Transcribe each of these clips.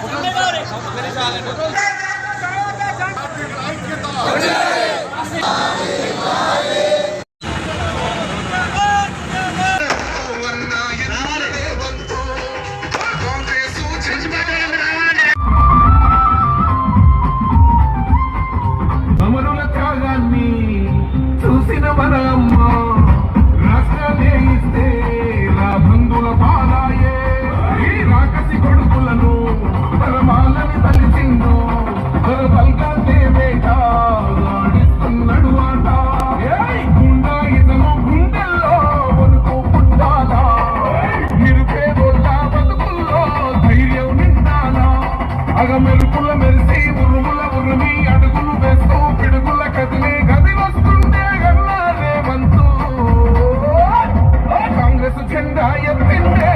జిందాబాద్ అగమెరుపుల మెరిసి ఉరుముల ఉరుమి అడుగులు వేస్తూ పిడుగుల కదిలే గది వస్తుంటే గల్లా రేవంతు కాంగ్రెస్ జెండా ఎత్తిండే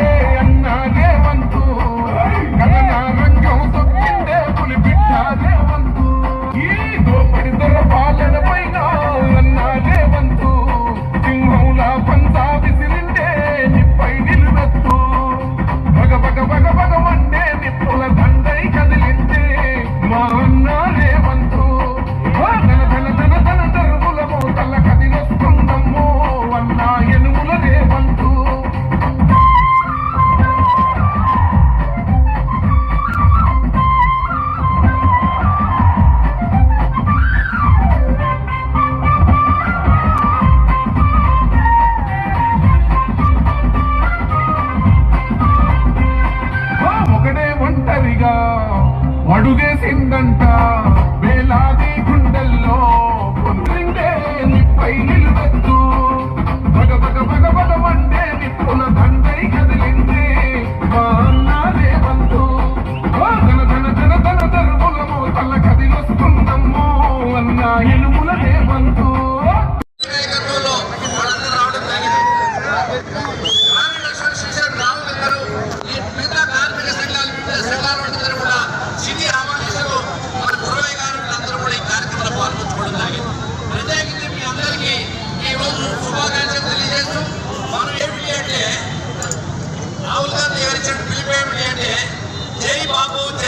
రాహుల్ గాంధీ గారు ఇచ్చిన పిలిపేమిటి అంటే జై బాబు జై